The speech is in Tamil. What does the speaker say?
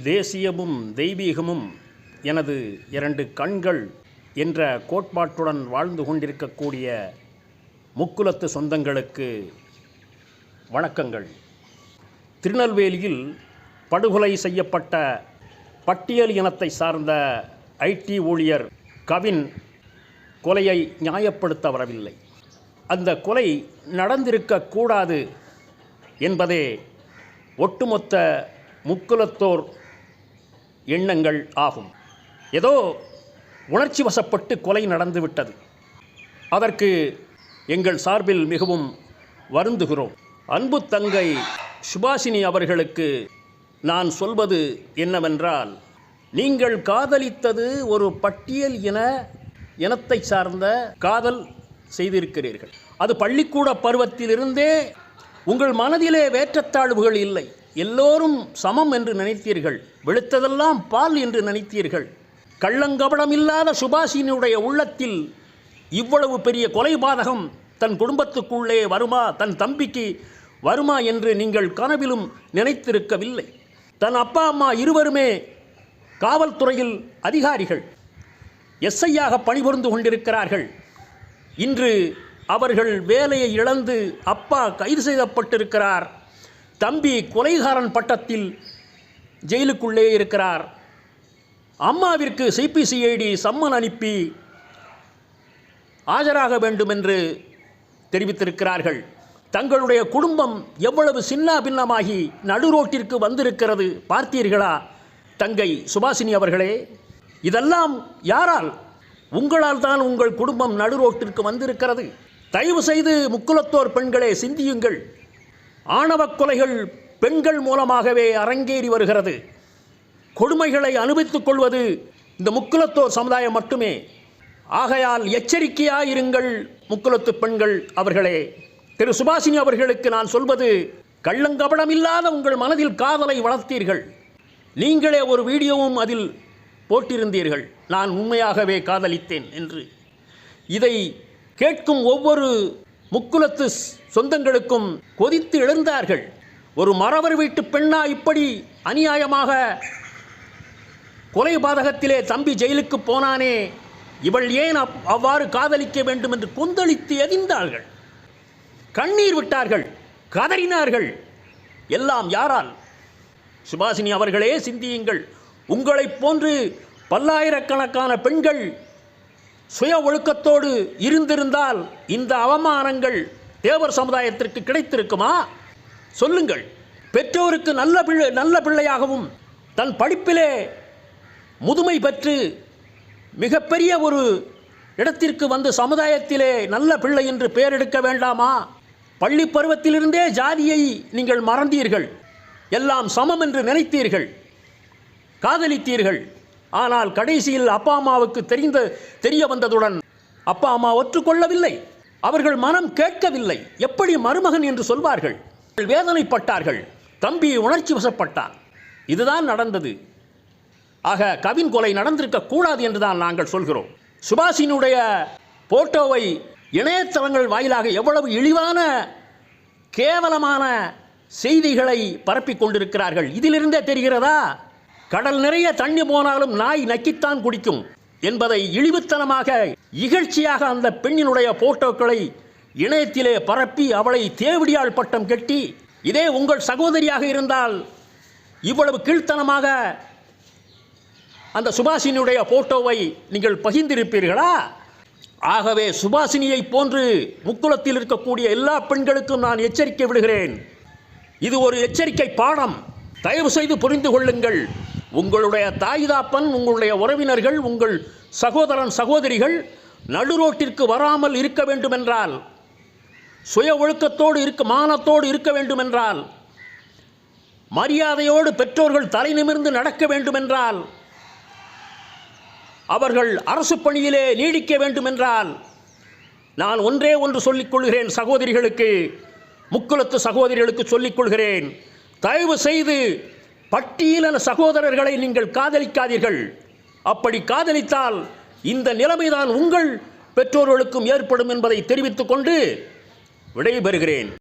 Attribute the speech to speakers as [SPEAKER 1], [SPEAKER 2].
[SPEAKER 1] தேசியமும் தெய்வீகமும் எனது இரண்டு கண்கள் என்ற கோட்பாட்டுடன் வாழ்ந்து கொண்டிருக்கக்கூடிய முக்குலத்து சொந்தங்களுக்கு வணக்கங்கள். திருநெல்வேலியில் படுகொலை செய்யப்பட்ட பட்டியல் இனத்தை சார்ந்த ஐடி ஊழியர் கவின் கொலையை நியாயப்படுத்த வரவில்லை. அந்த கொலை நடந்திருக்கக்கூடாது என்பதே ஒட்டுமொத்த முக்குலத்தோர் எண்ணங்கள் ஆகும். ஏதோ உணர்ச்சி வசப்பட்டு கொலை நடந்துவிட்டது. அதற்கு எங்கள் சார்பில் மிகவும் வருந்துகிறோம். அன்பு தங்கை சுபாஷினி அவர்களுக்கு நான் சொல்வது என்னவென்றால் நீங்கள் காதலித்தது ஒரு பட்டியல் இன இனத்தை சார்ந்த காதல் செய்திருக்கிறீர்கள். அது பள்ளிக்கூட பருவத்திலிருந்தே உங்கள் மனதிலே வேற்றத்தாழ்வுகள் இல்லை. எல்லோரும் சமம் என்று நினைத்தீர்கள் வெளுத்ததெல்லாம் பால் என்று நினைத்தீர்கள். கள்ளங்கபடமில்லாத சுபாஷினுடைய உள்ளத்தில் இவ்வளவு பெரிய கொலைபாதகம் தன் குடும்பத்துக்குள்ளே வருமா தன் தம்பிக்கு வருமா என்று நீங்கள் கனவிலும் நினைத்திருக்கவில்லை. தன் அப்பா அம்மா இருவருமே காவல்துறையில் அதிகாரிகள் எஸ்ஐயாக பணிபுரிந்து கொண்டிருக்கிறார்கள். இன்று அவர்கள் வேலையை இழந்து அப்பா கைது செய்யப்பட்டிருக்கிறார். தம்பி கொலைகாரன் பட்டத்தில் ஜெயிலுக்குள்ளே இருக்கிறார். அம்மாவிற்கு சிபிசிஐடி சம்மன் அனுப்பி ஆஜராக வேண்டும் என்று தெரிவித்திருக்கிறார்கள். தங்களுடைய குடும்பம் எவ்வளவு சின்ன பின்னமாகி நடுரோட்டிற்கு வந்திருக்கிறது பார்த்தீர்களா? தங்கை சுபாசினி அவர்களே இதெல்லாம் யாரால்? உங்களால் தான் உங்கள் குடும்பம் நடுரோட்டிற்கு வந்திருக்கிறது. தயவு செய்து முக்குலத்தோர் பெண்களே சிந்தியுங்கள். ஆணவக் கொலைகள் பெண்கள் மூலமாகவே அரங்கேறி வருகிறது. கொடுமைகளை அனுபவித்துக் கொள்வது இந்த முக்குலத்தோர் சமுதாயம் மட்டுமே. ஆகையால் எச்சரிக்கையாயிருங்கள் முக்குலத்து பெண்கள் அவர்களே. திரு சுபாஷினி அவர்களுக்கு நான் சொல்வது கள்ளங்கபடமில்லாத உங்கள் மனதில் காதலை வளர்த்தீர்கள். நீங்களே ஒரு வீடியோவும் அதில் போட்டிருந்தீர்கள். நான் உண்மையாகவே காதலித்தேன் என்று. இதை கேட்கும் ஒவ்வொரு முக்குலத்து சொந்தங்களுக்கும் கொதித்து எழுந்தார்கள். ஒரு மறவர் வீட்டு பெண்ணா இப்படி அநியாயமாக கொலை பாதகத்திலே தம்பி ஜெயிலுக்கு போனானே இவள் ஏன் அப் அவ்வாறு காதலிக்க வேண்டும் என்று கொந்தளித்து எதிர்ந்தார்கள். கண்ணீர் விட்டார்கள் கதறினார்கள். எல்லாம் யாரால்? சுபாசினி அவர்களே சிந்தியுங்கள். உங்களைப் போன்று பல்லாயிரக்கணக்கான பெண்கள் சுய ஒழுக்கத்தோடு இருந்திருந்தால் இந்த அவமானங்கள் தேவர் சமுதாயத்திற்கு கிடைத்திருக்குமா? சொல்லுங்கள். பெற்றோருக்கு நல்ல பிள்ளை நல்ல பிள்ளையாகவும் தன் படிப்பிலே முதுமை பெற்று மிகப்பெரிய ஒரு இடத்திற்கு வந்து சமுதாயத்திலே நல்ல பிள்ளை என்று பெயர் எடுக்க வேண்டாமா? பள்ளி பருவத்திலிருந்தே ஜாதியை நீங்கள் மறந்தீர்கள். எல்லாம் சமம் என்று நினைத்தீர்கள். காதலித்தீர்கள். ஆனால் கடைசியில் அப்பா அம்மாவுக்கு தெரிந்த தெரிய வந்ததுடன் அப்பா அம்மா ஒற்றுக்கொள்ளவில்லை. அவர்கள் மனம் கேட்கவில்லை. எப்படி மருமகன் என்று சொல்வார்கள்? வேதனைப்பட்டார்கள். தம்பி உணர்ச்சி வசப்பட்டான். இதுதான் நடந்தது. ஆக கவின் கொலை நடந்திருக்க கூடாது என்றுதான் நாங்கள் சொல்கிறோம். சுபாஷினுடைய போட்டோவை இணையதளங்கள் வாயிலாக எவ்வளவு இழிவான கேவலமான செய்திகளை பரப்பிக் கொண்டிருக்கிறார்கள். இதிலிருந்தே தெரிகிறதா? கடல் நிறைய தண்ணி போனாலும் நாய் நக்கித்தான் குடிக்கும் என்பதை இழிவுத்தனமாக இகழ்ச்சியாக அந்த பெண்ணினுடைய போட்டோக்களை இணையத்திலே பரப்பி அவளை தேவடியால் பட்டம் கட்டி இதே உங்கள் சகோதரியாக இருந்தால் இவ்வளவு கீழ்த்தனமாக அந்த சுபாஷினியுடைய போட்டோவை நீங்கள் பகிர்ந்திருப்பீர்களா? ஆகவே சுபாஷினியை போன்று முக்குளத்தில் இருக்கக்கூடிய எல்லா பெண்களுக்கும் நான் எச்சரிக்கை விடுகிறேன். இது ஒரு எச்சரிக்கை பாடம். தயவு செய்து புரிந்து கொள்ளுங்கள். உங்களுடைய தாய் தாப்பன் உங்களுடைய உறவினர்கள் உங்கள் சகோதரன் சகோதரிகள் நடுரோட்டிற்கு வராமல் இருக்க வேண்டுமென்றால் சுய ஒழுக்கத்தோடு இருக்க மானத்தோடு இருக்க வேண்டுமென்றால் மரியாதையோடு பெற்றோர்கள் தலை நிமிர்ந்து நடக்க வேண்டுமென்றால் அவர்கள் அரசு பணியிலே நீடிக்க வேண்டுமென்றால் நான் ஒன்றே ஒன்று சொல்லிக் கொள்கிறேன் சகோதரிகளுக்கு முக்குலத்து சகோதரிகளுக்கு சொல்லிக் கொள்கிறேன். தயவு செய்து பட்டியலின சகோதரர்களை நீங்கள் காதலிக்காதீர்கள். அப்படி காதலித்தால் இந்த நிலைமைதான் உங்கள் பெற்றோர்களுக்கும் ஏற்படும் என்பதை தெரிவித்துக் கொண்டு விடைபெறுகிறேன்.